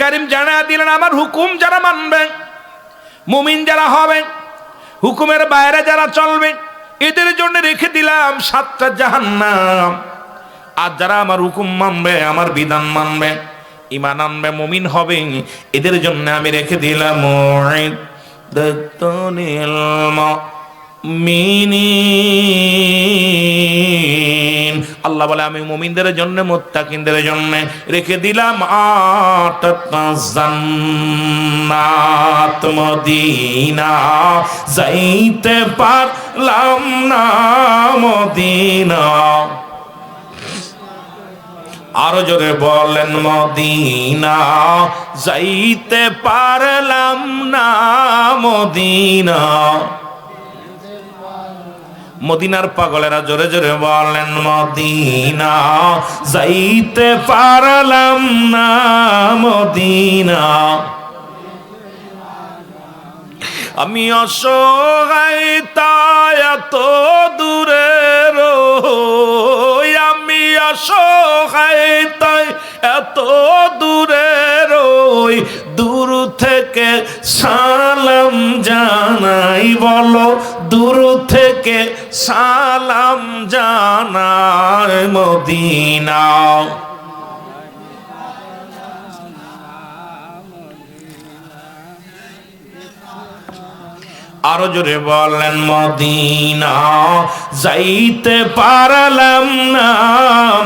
কারিম জানা দিলেন, আমার হুকুম যারা মানবে, মুমিন যারা হবে, হুকুমের বাইরে যারা চলবে, এদের জন্য রেখে দিলাম সাতটা জাহান্নাম। আর যারা আমার হুকুম মানবে, আমার বিধান মানবে ইমান আনবে, মুমিন হবে, এদের জন্য আমি রেখে দিলাম মিনিন আল্লাহ বলে, আমি মুমিনদের জন্য, মোত্তাকিনদের জন্য রেখে দিলাম জান্নাত মদিনা। যাইতে পারলাম না মদিনা। আরও জোরে বলেন, মদিনা, যাইতে পারলাম না মদিনা। মদিনার পাগলেরা জোরে জোরে বলেন, মদিনা, যাইতে পারলাম না, মদিনা। আমি অসহায় এত দূরে আমি অসহায় তাই এত দূরে রই। দূর থেকে সালাম জানাই, বলো থেকে সালাম জানাই মদিনা। আরও জোরে বলেন মদিনা যাইতে পারলাম না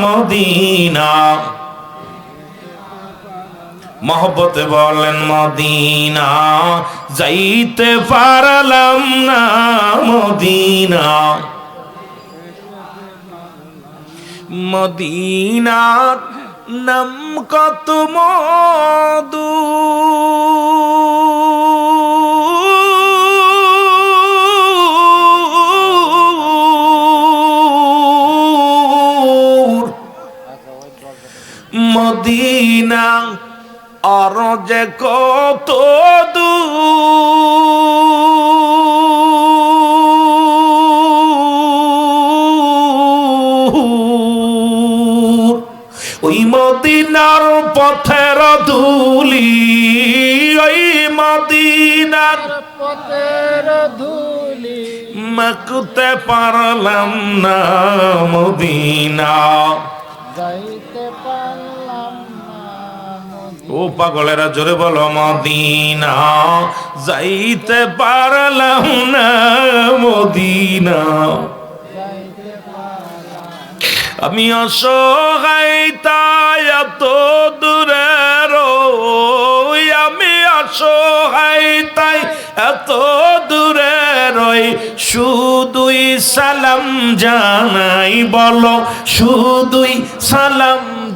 মদিনা। মহব্বতে বলেন মদিনা যাইতে পারলাম না মদিনা। মদিনার নাম কত মধু। মদিনা আর যে কত দূর। ওই মদিনার পথের ধুলি ওই মদিনার পথের ধুলি। মাকুতে পারলাম না মদিনা ও পাগলেরা, জোরে বলো মদিনা। যাইতে পারলাম না মদিনা। আমি অসহায়, তাই দূরে আমি অসহায়, তাই এত দূরে রই। শুধুই সালাম জানাই, বলো শুধুই সালাম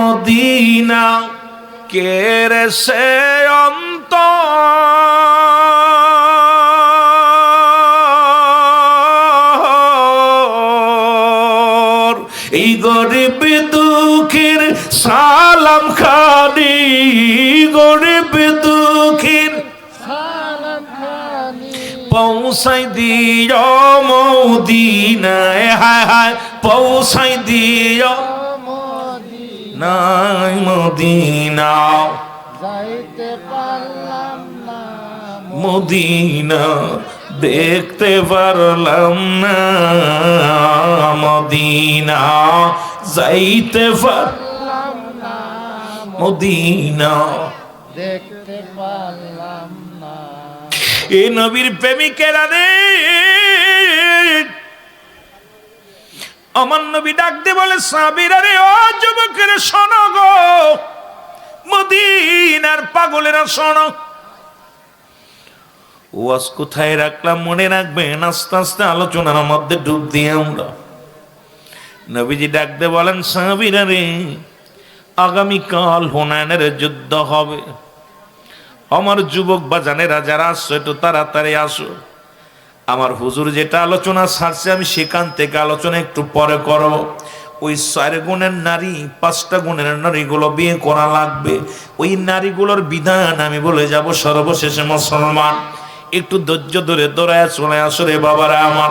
মদিনা কেরে সে অন্ত এই গরিব দুঃখের সালাম খানি, গরিব দুঃখের পৌঁছাই দিও মদিনায়। হায় হায়, পৌঁছাই মোদি নাই মদিনা। যাইতে পারলাম না মদিনা দেখতে পারলাম না মদিনা। যাইতে পারলাম না মদিনা। দেখতে পারলাম না। এ নবীর প্রেমিকেরা রে। আমার নবী ডাকতে বলে, সাবিরা রে, ও যুবকের শোনো মদিনার পাগলেরা শোনো। ওয়াজ কোথায় রাখলাম মনে রাখবেন? আস্তে আস্তে আলোচনার মধ্যে ডুব দিয়ে আমরা। নবীজি ডাকতে বলেন সাহাবিরা রে, আগামীকাল হুনায়নের যুদ্ধ হবে। আমার যুবক বা জানেরা যারা আসছো একটু তাড়াতাড়ি আসো। আমার হুজুর যেটা আলোচনা ছাড়ছে আমি সেখান থেকে আলোচনা একটু পরে করব। ওই চার গুণের নারী, পাঁচটা গুণের নারীগুলো বিয়ে করা লাগবে। ওই নারীগুলোর বিধান আমি বলে যাব সর্বশেষে মুসলমান। একটু ধৈর্য ধরে দৌড়ায় চলে আসো রে বাবারা আমার।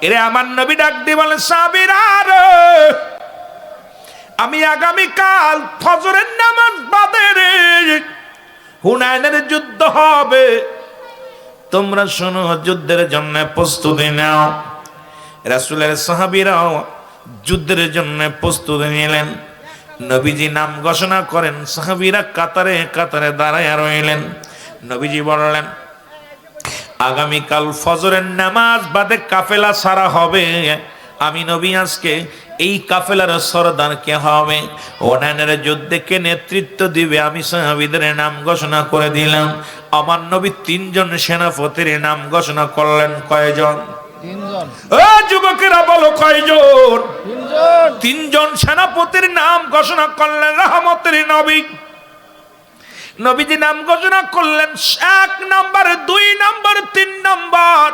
এরে আমার নবী ডাক দিয়ে বলে, সাবিরা রে! আমি আগামীকাল ফজরের নামাজ বাদে রে। হুনায়নের যুদ্ধ হবে। তোমরা শোনো, যুদ্ধের জন্য প্রস্তুতি নাও। রাসুলের সাহাবিরাও যুদ্ধের জন্য প্রস্তুতি নিলেন। নবীজি নাম ঘোষণা করেন, সাহাবিরা কাতারে কাতারে দাঁড়ায় রইলেন। নবীজি বললেন, আগামীকাল ফজরের নামাজ বাদে কাফেলা সারা হবে। আমি নবী আজকে এই কাফেলার সরদার কে হবে? ওনানের যুদ্ধে কে নেতৃত্ব দিবে? আমি সাহাবিদের নাম ঘোষণা করে দিলাম। আমার নবী তিনজন সেনাপতির নাম ঘোষণা করলেন কয়জন? তিনজন। যুবকেরা বলো কয়জন? তিনজন। তিনজন সেনাপতির নাম ঘোষণা করলেন রহমতের নবী। নবীজি নাম ঘোষণা করলেন এক নাম্বার দুই নাম্বার তিন নাম্বার।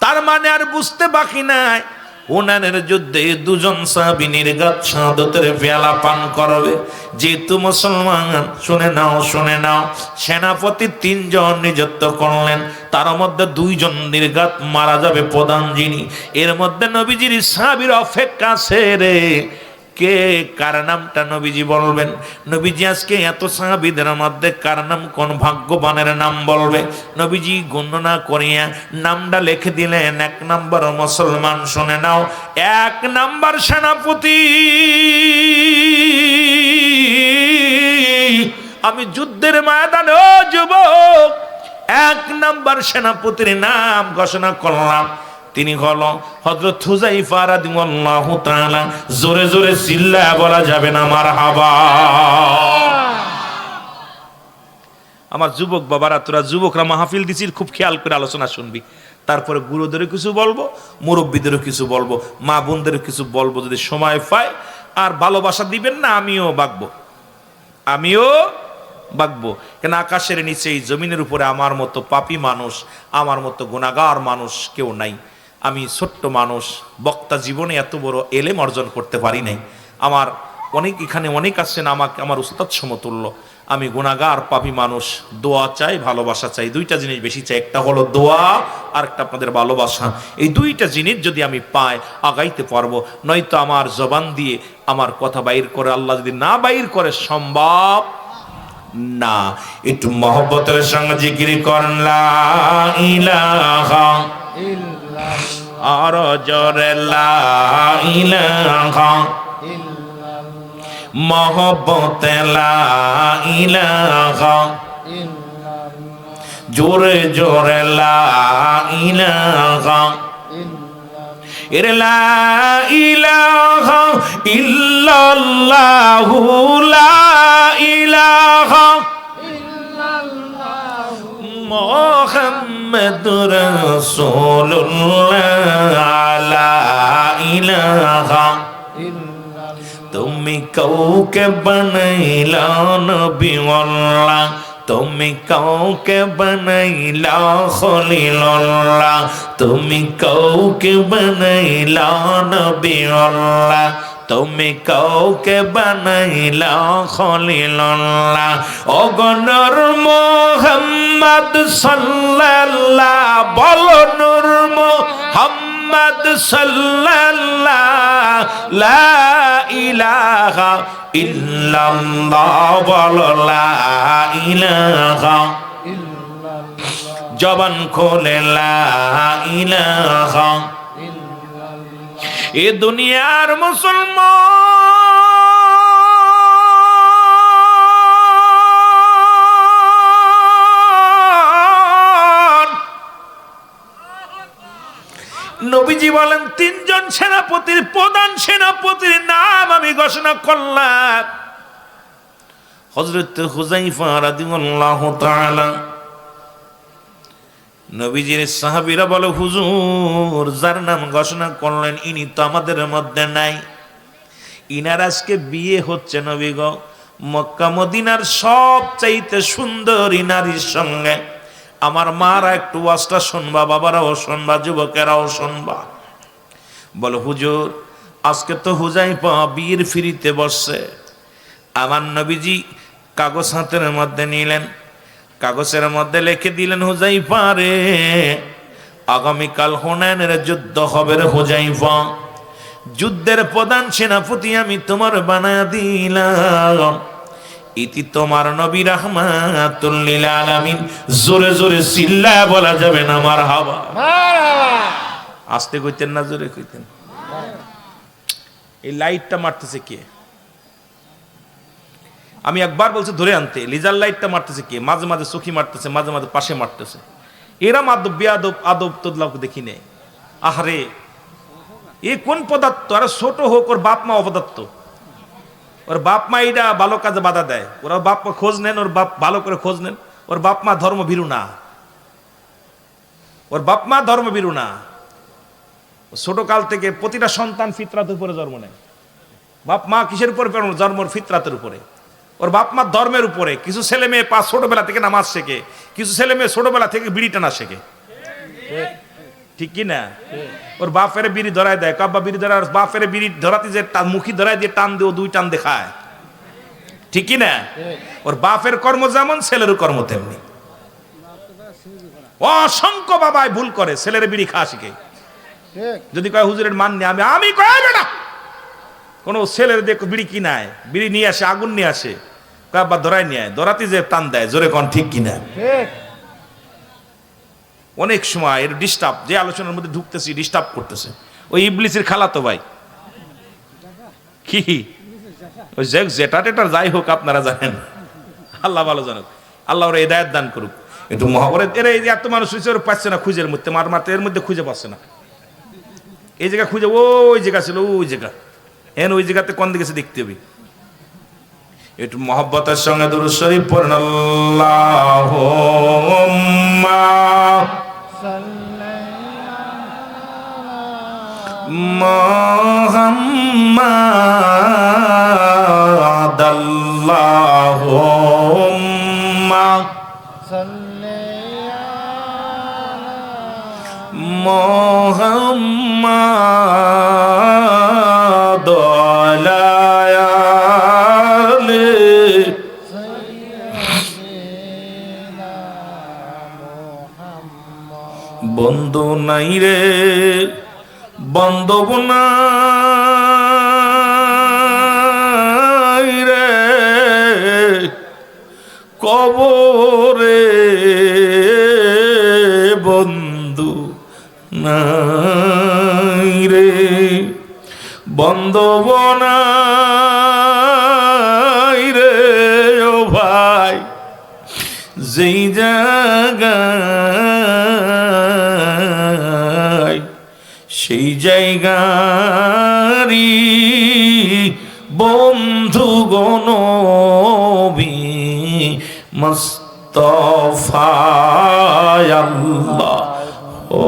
তার মানে আর বুঝতে বাকি নাই। উনানের যুদ্ধে দুজন সাহাবিনীর নির্গাত শাহাদতের পেয়ালা পান করবে। যেহেতু মুসলমান, শুনে নাও শুনে নাও, সেনাপতি তিনজন নিযুক্ত করলেন। তার মধ্যে দুইজন নির্গাত মারা যাবে প্রধান যিনি। এর মধ্যে নবীজির সাহাবীর অপেক্ষা রে কে কার নামটা নবীজি বলবেন? নবীজি আজকে এত সাহাবিদের মধ্যে কার নাম, কোন ভাগ্যবানের নাম বলবে? নবীজি গণনা করিয়া নামটা লিখে দিলেন, এক নম্বর মুসলমান শুনে নাও, এক নাম্বার সেনাপতি। আমি যুদ্ধের ময়দানে যুবক, এক নাম্বার সেনাপতির নাম ঘোষণা করলাম। তিনি হল হজরত হুজাইফা জোরে জোরে চিল্লা বলা যাবে না, মারহাবা। আমার যুবক বাবারা, তোরা যুবকরা মাহফিল দিছিস, খুব খেয়াল করে আলোচনা শুনবি। তারপরে গুরুদেরও কিছু বলব, মুরব্বীদেরও কিছু বলব, মা বোনদেরও কিছু বলব, যদি সময় পায়। আর ভালোবাসা দিবেন না, আমিও বাগবো। আমিও বাগবো। কেন আকাশের নিচে, এই জমিনের উপরে আমার মতো পাপী মানুষ, আমার মতো গুণাগার মানুষ কেউ নাই। আমি ছোট্ট মানুষ, বক্তা জীবনে এত বড় এলেম অর্জন করতে পারি নাই। আমার অনেক, এখানে অনেক আছেন আমাকে, আমার উস্তাদ সমতুল্য। আমি গুণাগার পাপী মানুষ, দোয়া চাই, ভালোবাসা চাই। দুইটা জিনিস বেশি চাই, একটা হলো দোয়া, আর একটা আপনাদের ভালোবাসা। এই দুইটা জিনিস যদি আমি পাই, আগাইতে পারব। নয়তো আমার জবান দিয়ে আমার কথা বাইর করে আল্লাহ যদি না বাইর করে, সম্ভব না। একটু মহব্বতের সঙ্গে জিকির ইল্লাল্লাহ আর জোরে লা ইলাহা ইল্লাল্লাহ মহব্বতে লা ইলাহা ইল্লাল্লাহ জোরে জোরে লা ইলাহা ইল্লাল্লাহ এর লা ইল্লাল্লাহু লা মোহাম্মদুর রাসূলুল্লাহ লা ইলাহা ইল্লাল্লাহ তুমি কাউকে বানাইলা নবীওয়াল্লাহ তুমি কাউকে বানাইলা খলিলুল্লাহ তুমি কাউকে বানাইলা নবীওয়াল্লাহ তুমি কাউকে বানাইলা খলিলুল্লাহ। অগনর মোহাম্মদ সাল্লাল্লাহ, বলো নূর মোহাম্মদ সাল্লাল্লাহ, লা ইলাহা ইল্লাল্লাহ, বলো লা ইলাহা জবান খোলে, লা ইলাহা এ দুনিয়ার মুসলমান। নবীজি বলেন, তিনজন সেনাপতির প্রধান সেনাপতির নাম আমি ঘোষণা করলাম। হজরত হুজাইফা রাদিয়াল্লাহু তাআলা নবীজির সাহাবীরা বলে, হুজুর, যার নাম ঘোষণা করলেন, ইনি তো আমাদের মধ্যে নাই। ইনার আজকে বিয়ে হচ্ছে নবীগ মক্কা, মদিনার সব চাইতে সুন্দরী নারীর সঙ্গে। আমার মারা একটু ওয়াজটা শুনবা, বাবারাও শুনবা, যুবকেরাও শুনবা। বলো, হুজুর, আজকে তো হুজাই পা বিয়ের ফিরিতে বসছে। আমার নবীজি কাগজ হাতের মধ্যে নিলেন। কাগজের মধ্যে লিখে দিলেন হুজাই পারে আগামীকাল হোনায়নের যুদ্ধ হবে রে হুজাইফা। যুদ্ধের প্রধান সেনাপতি আমি তোমার বানায় দিলাম। ইতি তোমার নবী রহমাতুল্লিল আলামিন। জোরে জোরে চিল্লা বলা যাবে না আমার হাওয়া মারহাবা আসতে কইতেন না জোরে কইতেন। এই লাইটটা মারতেছে কে? আমি একবার বলছি, ধরে আনতে। লিজার লাইটটা মারতেছে কে? মাঝে মাঝে চোখি মারতেছে, মাঝে মাঝে পাশে মারতেছে। এরা আদব বেয়াদব, আদব তোদলাও দেখি নেই? আহারে, এ কোন পদার্থ? আরে ছোট হোক, ওর বাপ মা অপদার্থ। ওর বাপ মা এটা ভালো কাজে বাধা দেয়। ওরা বাপ মা খোঁজ নেন, ওর বাপ ভালো করে খোঁজ নেন। ওর বাপ মা ধর্ম ভীরু না। ওর বাপ মা ধর্ম ভীরু না। ছোট কাল থেকে প্রতিটা সন্তান ফিতরাতের উপরে জন্ম নেয়। বাপ মা কিসের উপরে জন্ম ফিতরাতের উপরে। ওর বাপ মা ধর্মের উপরে কিছু ছেলে মেয়ে পা ছোটবেলা থেকে নামাজ শেখে কিছু ছেলে মেয়ে ছোটবেলা থেকে বিড়ি টানা শেখে। ঠিক কি না? ওর বাপের বিড়ি ধরায় দেয় কাব্বা বিড়ি ধরা বাপের বিড়ি ধরাতে যে মুখি ধরায় দিয়ে টান দিয়ে দুই টান দেখায়। ঠিক কি না? ওর বাপের কর্ম যেমন ছেলের কর্ম তেমনি। অসংখ্য বাবায় ভুল করে ছেলের বিড়ি খাওয়া শিখে। যদি কয় হুজুরের মান নেই। আমি আমি কয়াবে না? কোনো ছেলের দেখো বিড়ি কিনায় বিড়ি নিয়ে আসে আগুন নিয়ে আসে। বা ধরায় নিয়ে আয়। ধরাতে যে টান দেয় জোরে কোন ঠিক কিনা? অনেক সময় এর ডিস্টার্ব যে আলোচনার মধ্যে ঢুকতেছি ডিস্টার্ব করতেছে। ওই ইবলিসের খালা তো ভাই। কি ওই যে যেটা টেটা যাই হোক আপনারা জানেন। আল্লাহ ভালো জানুক। আল্লাহ ওরা এদায়ত দান করুক। কিন্তু মহাভারত এরা এই যে এত মানুষ হয়েছে ওরা পাচ্ছে না খুঁজের মধ্যে মার মারতে এর মধ্যে খুঁজে পাচ্ছে না। এই জায়গা খুঁজে ওই জায়গা ছিল ওই জায়গা। এন ওই জায়গাতে কোন দিকে দেখতে হবে? একটু মহব্বতের সঙ্গে দুরু শরীফ পড়েন। আল্লাহ মোহাম্মদ আল্লাহুম্মা মোহাম্মদ বন্ধু নাই রে বন্ধব নাই রে। কবরে বন্ধু নাই রে বন্ধব নাই রে, ও ভাই। যেই জায়গায় সেই জায়গারি বন্ধু গণবি মস্তফায় আল্লাহ। ও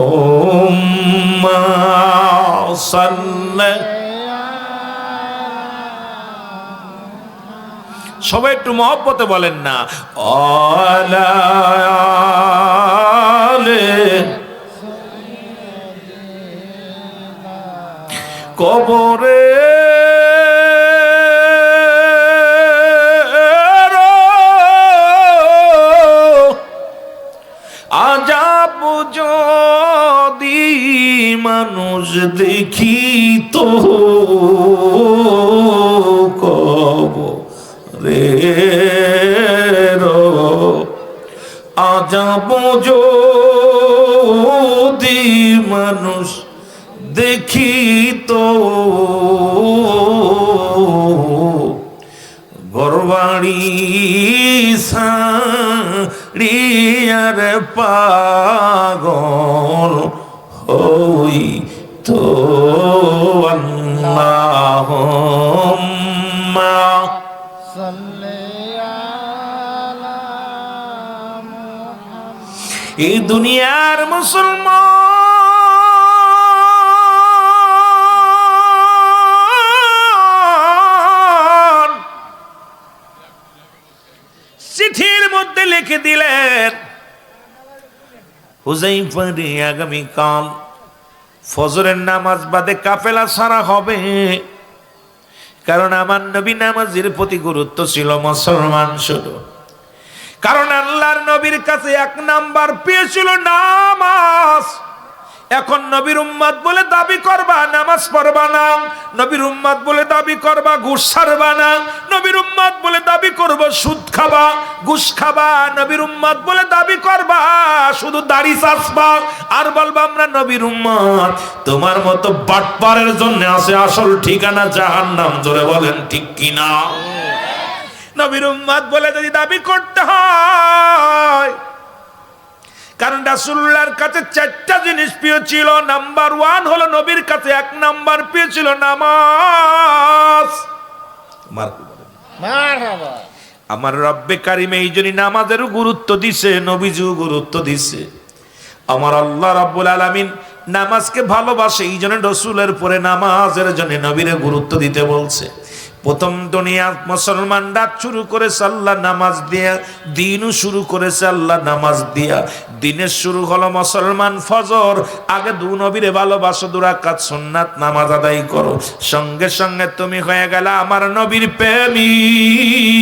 সবাই একটু মহব্বতে বলেন না। অলালে কবরে আজাব যদি মানুষ দেখি তো কব রে। আজাব যদি মানুষ দেখি সারিয়ার পাগল হই তো আল্লাহ এই দুনিয়ার মধ্যে লিখে দিলেন। হুজাইফারি আগামীকাল ফজরের নামাজ বাদে কাফেলা সারা হবে। কারণ আমার নবী নামাজের প্রতি গুরুত্ব ছিল মুসলমান শুধু। কারণ আল্লাহর নবীর কাছে এক নাম্বার পেয়েছিল নামাজ। এখন নবীর উম্মাদ বলে দাবি করবা নামাজ পড়বা না। নবীর উম্মাদ বলে দাবি করবা ঘুষ ছাড়বা না। নবীর উম্মাদ বলে দাবি করব সুদ খাবা ঘুষ খাবা। নবীর উম্মাদ বলে দাবি করবা শুধু দাড়ি চাষবা আর বলবা আমরা নবীর উম্মাদ তোমার মতো বাটপারের জন্য আছে আসল ঠিকানা জাহান্নাম জোরে বলেন ঠিক কিনা? নবীর উম্মাদ বলে যদি দাবি করতে হয় কারণ রাসুল্লাহর কাছে চারটা জিনিস প্রিয় ছিল। নাম্বার ওয়ান হলো নবীর কাছে এক নাম্বার প্রিয় ছিল নামাজ। আমার রব্বে কারিমে এই জন্য নামাজেরও গুরুত্ব দিছে নবীজিও গুরুত্ব দিছে। আমার আল্লাহ রাব্বুল আলামিন নামাজকে ভালোবাসে এই জন্য রসুলের পরে নামাজের জন্য নবীরে গুরুত্ব দিতে বলছে। প্রথম দুনিয়া মুসলমান রাত শুরু করেছে আল্লাহ নামাজ দিয়া, দিনও শুরু করেছে আল্লাহ নামাজ দিয়া। দিনের শুরু হলো মুসলমান ফজর, আগে দু নবীরে ভালোবাসো দুরাকাত সুন্নাত নামাজ আদায় করো। সঙ্গে সঙ্গে তুমি হয়ে গেলে আমার নবীর প্রেমিক।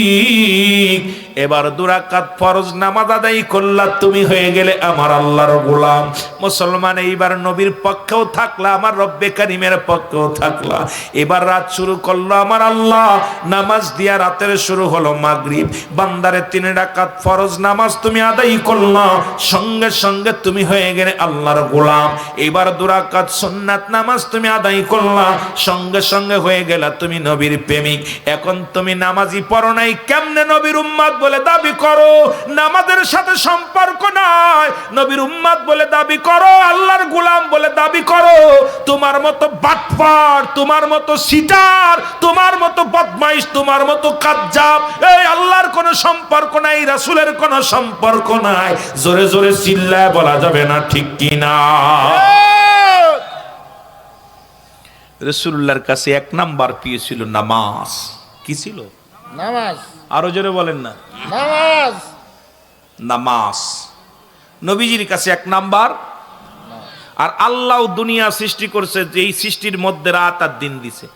এবার দুরাকাত ফরজ নামাজ আদায় করলা, তুমি হয়ে গেলে আমার আল্লাহর গোলাম। মুসলমান এইবার নবীর পক্ষেও থাকলা, আমার রব্বে কারিমের পক্ষেও থাকলা। এবার রাত শুরু করল আমার আল্লাহ। নামাজ দিয়া রাতের শুরু হলো মাগরিব। বান্দারে তিন রাকাত ফরজ নামাজ তুমি আদায় করলা, সঙ্গে সঙ্গে তুমি হয়ে গেলে আল্লাহর গোলাম। এবার দুরাকাত সুন্নাত নামাজ তুমি আদায় করলা, সঙ্গে সঙ্গে হয়ে গেলা তুমি নবীর প্রেমিক। এখন তুমি নামাজি পড়ো নাই, কেমনে নবীর উম্মাদ বলে দাবি করো নামাজের সাথে সম্পর্ক নাই। নবীর উম্মাদ বলে দাবি করো আল্লাহর গোলাম বলে দাবি করো তোমার মতো বাটপার তোমার মতো সিটার তোমার মতো বদমাইশ তোমার মতো কাজ্জাব এই আল্লাহর কোনো সম্পর্ক নাই রাসূলের কোনো সম্পর্ক নাই। জোরে জোরে চিল্লায় বলা যাবে না ঠিক কি না? রসুল্লাহর কাছে এক নাম্বার পেয়েছিল নামাজ। কি ছিল? নামাজ। আরও জোরে বলেন না। নামাজ। নামাজ। নবীজির কাছে এক নাম্বার। আর আল্লাহ দুনিয়া সৃষ্টি করছে যে এই সৃষ্টির মধ্যে রাত আর দিন দিছে।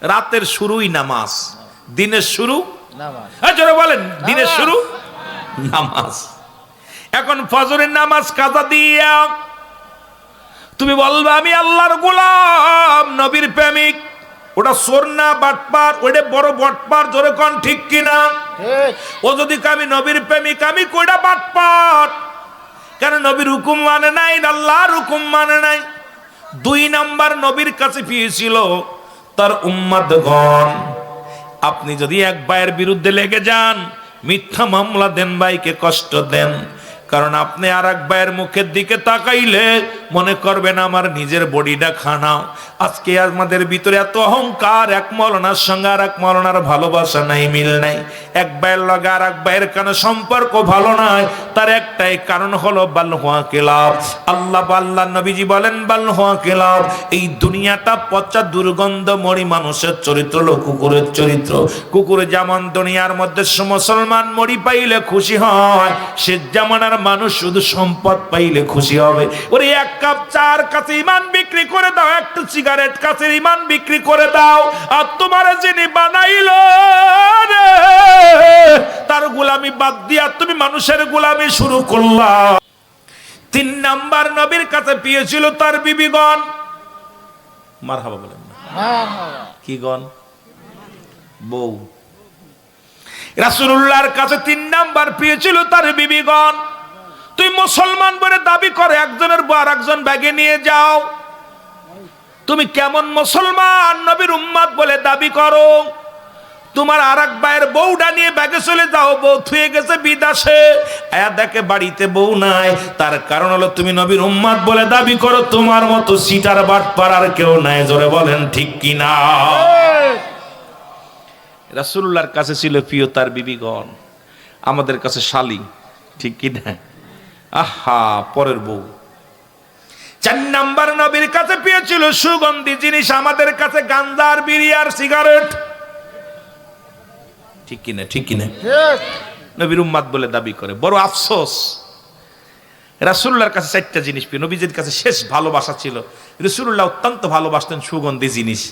রাতের শুরুই নামাজ দিনের শুরু নামাজ। জোরে বলেন দিনের শুরু নামাজ। এখন ফজরের নামাজ কাজা দিয়া। তুমি বলবা আমি আল্লাহর গোলাম নবীর প্রেমিক। ওটা সোরনা বাটপার ওটা বড় বটপার জোরে কন ঠিক কিনা? ও যদি আমি নবীর প্রেমিক আমি কইটা বাটপাট কেন নবীর হুকুম মানে নাই না আল্লাহর হুকুম মানে নাই? দুই নাম্বার নবীর কাছে পেয়েছিল তার উম্মাদগণ। আপনি যদি এক ভাইয়ের বিরুদ্ধে লেগে যান মিথ্যা মামলা দেন ভাইকে কষ্ট দেন। কারণ আপনি আর এক ভাইয়ের মুখের দিকে তাকাইলে মনে করবেন আমার নিজের বডিটা খানা। আজকে আমাদের ভিতরে এত অহংকার, এক মলনার সঙ্গে আর এক মলনার ভালোবাসা নাই, মিল নাই। এক ভাইয়ের লগে আর এক ভাইয়ের কেন সম্পর্ক ভালো নাই। তার একটাই কারণ হলো বাল্হুয়া কেলাব। আল্লাহ আল্লাহ নবীজি বলেন, বাল্হুয়া কেলাব, এই দুনিয়াটা পচা দুর্গন্ধ মরি মানুষের চরিত্র হলো কুকুরের চরিত্র। কুকুর যেমন দুনিয়ার মধ্যে মুসলমান মরি পাইলে খুশি হয়, সে জামানার মানুষ শুধু সম্পদ পাইলে খুশি হবে। ওরে এক কাপ চার কাছে ইমান বিক্রি করে দাও একটা সিগারেট কাছে ইমান বিক্রি করে দাও। আর তোমার যিনি বানাইলো তার গোলামি বাদ দিয়া তুমি মানুষের গোলামি শুরু করলা। তিন নাম্বার নবীর কাছে পেয়েছিল তার বিবিগণ। মার হাবা বলেন কি গণ? বউ। রাসূলুল্লাহর কাছে তিন নাম্বার পেয়েছিল তার বিবিগণ। তুই মুসলমান বলে দাবি করে, একজনের বউ আর একজন ব্যাগে নিয়ে যাও। তুমি কেমন মুসলমান? নবীর উম্মাদ বলে দাবি করো। তোমার আর এক ভাইয়ের বউটা নিয়ে ব্যাগে চলে যাও, বউ থুয়ে গেছে বিদাসে। আয়া দেখে বাড়িতে বউ নাই, তার কারণ হলো তুমি নবীর উম্মাদ বলে দাবি করো, তোমার মতো সিটার বাট পাড়ার কেউ নাই, জোরে বলেন ঠিক কিনা? ঠিক রাসূলুল্লাহর কাছে ছিল প্রিয় তার বিবিগণ, আমাদের কাছে শালি, ঠিক কি না আহা পরের বউ। চার নাম্বার নবীর কাছে পেয়েছিল সুগন্ধি জিনিস আমাদের কাছে গাঞ্জার বিড়ি আর সিগারেট। ঠিক কিনা ঠিক কিনা? নবীর উম্মাদ বলে দাবি করে বড় আফসোস। রাসুল্লাহর কাছে চারটা জিনিস পেয়ে নবীজির কাছে শেষ ভালোবাসা ছিল। রসুল্লাহ অত্যন্ত ভালোবাসতেন সুগন্ধি জিনিস।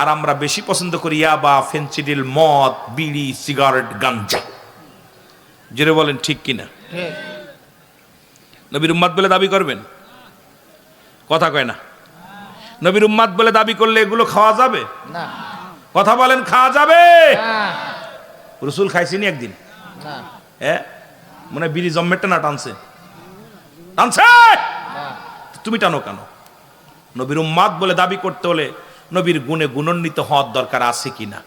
আর আমরা বেশি পছন্দ করি ইয়াবা ফেন্সিডিল মদ বিড়ি সিগারেট গাঞ্জা জেরে বলেন ঠিক কিনা? নবীর উম্মাদ বলে দাবি করবেন? কথা কয় না। নবীর উম্মাদ বলে দাবি করলে এগুলো খাওয়া যাবে? না। কথা বলেন খাওয়া যাবে? রসুল খাইছিনি একদিন? হ্যাঁ মনে বিড়ি জম্মেটটা না টানছে? টানছে? তুমি টানো কেন? নবীর উম্মাদ বলে দাবি করতে হলে নবীর গুণে গুণান্বিত হওয়ার দরকার আছে কিনা?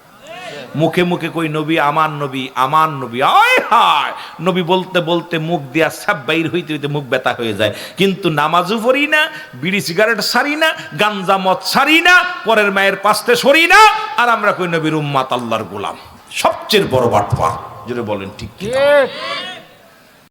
মুখে মুখে কই, নবী, আমার নবী আমার নবী। আয় হায়! নবী বলতে বলতে মুখ দিয়া সব বাইর হইতে হইতে মুখ ব্যথা হয়ে যায়। কিন্তু নামাজও পড়ি না, বিড়ি সিগারেট সারি না, গাঞ্জা মদ সারি না, পরের মায়ের পাশতে সরি না, আর আমরা কই, নবীর উম্মাত আল্লাহর গোলাম। সবচেয়ে বড় বাটপা যেটা বলেন, ঠিক কি ঠিক।